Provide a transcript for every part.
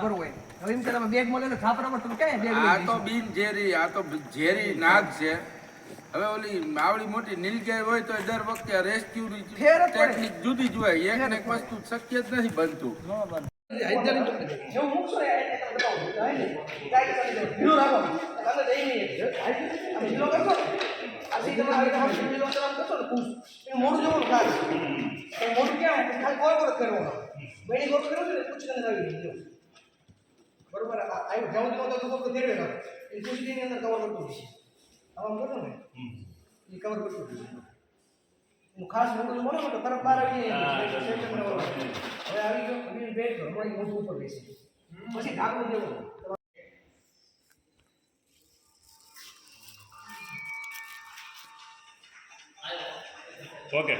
કરવું હોય હવે એમ કે તમે બેગ મળે ખાપરા પર તમે ક્યાં બેગ આ તો બિન ઝેરી આ તો ઝેરી નાગ છે હવે ઓલી આવડી મોટી નીલગાય હોય તો દર વખતે રેસ્ક્યુ. ટેકનિક જુદી જ હોય એક ને એક વસ્તુ શક્ય જ નથી બનતું જેવું મૂકશો ને એટલે તમને બતાવું. જાય ને. કાંઈ કરી દો. ઢીલો રાખો. તમે જઈ નહીં. આમ ઢીલો કરશો ને. આ સીધા માં આવી તમારે ઢીલો કરવાનું કરશો ને, પૂછ. એનું મોઢું જોવાનું ખાસ. એનું મોઢું ક્યાં? ખાલી ગોળ ગોળ કરવાનો. બેડી ગોળ કર્યો છે પૂછ કરીને. બરોબર આ આવ્યું જાઉં તો તો તો ફેરવે કામ એ પૂછડીની અંદર કવર કરતું હશે આમાં બોલો ને. એ કવર કરતું હશે હું ખાસ મોટું બોલો તો તરફ બહાર આવી હવે આવી ગયો હવે બેટ હમણાં મોટું ઉપર બેસી. પછી ઢાંકણું દેવું. ઓકે.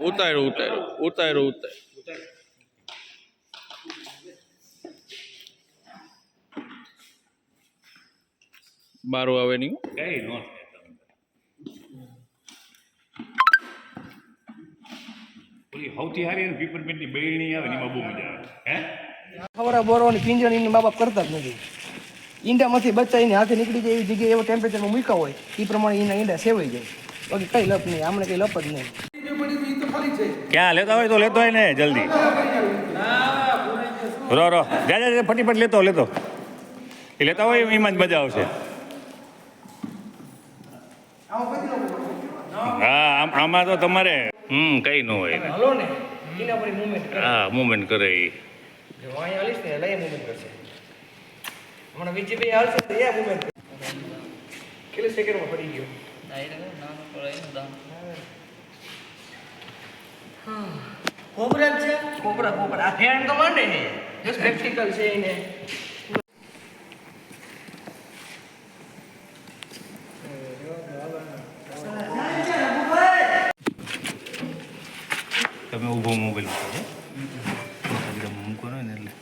ઉતાર્યું ઉતાર્યું ઉતાર્યું. ઉતાર્યું. બારું આવે નહીં કઈ નો ઓલી સૌથી સારી એને પીપરમેન્ટની બેલણી આવે ને એમાં બહુ મજા આવે. હે? ખવરા બોરવાની પિંજણ એની મા બાપ કરતા જ નથી. ઈંડામાંથી બચ્ચા એને હાથે નીકળી જાય એવી જગ્યાએ એવો ટેમ્પરેચરમાં મૂક્યા હોય એ પ્રમાણે એના ઈંડા સેવાઈ જાય. બાકી કઈ લપ નહીં આમને કઈ લપ જ નહીં. ક્યાં લેતા હોય તો લેતો હોય ને જલ્દી. રો રો જા જા જા, ફટીફટ લેતો લેતો. એ લેતા હોય એમાં જ મજા આવશે. હા આમ આમાં તો તમારે હમ કઈ ન હોય. હલો ને એના પર મુવમેન્ટ કરે. હા મુવમેન્ટ કરે એ જો અહીંયા હાલીશ ને કરશે. હમણાં વિજયભાઈ હાલશે તો એ મુવમેન્ટ કેટલી સેકન્ડમાં પડી ગયો? કોબરા છે? કોબરા કોબરા આ ફેન તો માંડે ને જસ્ટ પ્રેક્ટિકલ છે એને. ઊભો મોબાઈલ મૂકો એકદમ મૂકો ને એટલે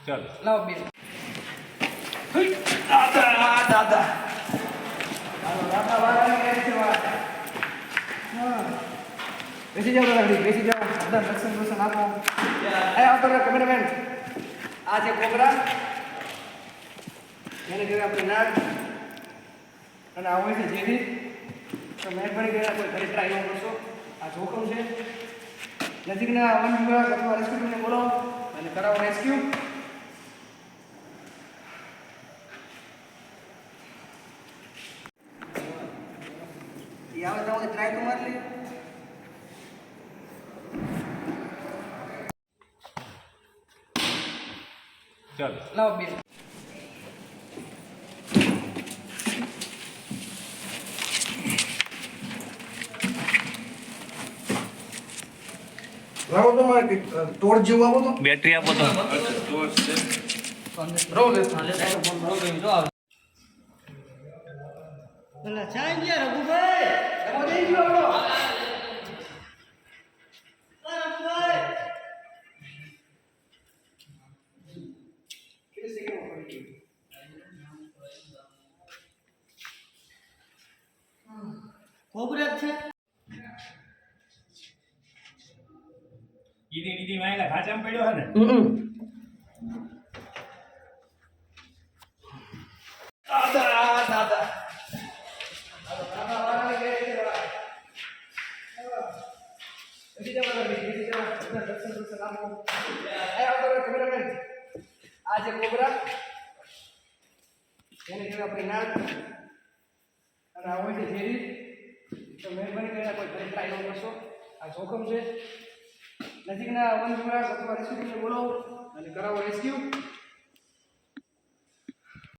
ચાલો લાવો બે દાદા દાદા દાદા છે. હા. બેસી જાઓ ઘડી, બેસી જાઓ બધા દર્શન દર્શન આપો એ આવતો રહ્યો કેમેરામેન આ છે કોબરા એને કહેવાય આપણે નાગ અને આ હોય છે જેથી તો મહેરબાની કરીને કોઈ ઘરે ટ્રાય કરશો આ જોખમ છે. નજીકના વન વિભાગ અથવા રેસ્ક્યુ ટીમને બોલાવો અને કરાવો રેસ્ક્યુ આવે ત્યાં ટ્રાય તો મારી લે ચાલો. લાવો બે જેવું આપો તો. બેટરી આપો તો. પેલા ચાઈ ગયા રઘુભાઈ એમાં જઈ ગયો આપણો કેટલી સેકન્ડમાં બધા દર્શન દર્શન આપો. પડ્યો આવતો રહ્યો cameraman. આ છે કોબરા એને કહેવાય આપણે નાગ અને આ હોય છે ઝેરી તો મહેરબાની કરીને કોઈ ટ્રાય ન કરશો આ જોખમ છે નજીકના વન વિભાગ અથવા રેસ્ક્યુ બોલો અને કરાવો રેસ્ક્યુ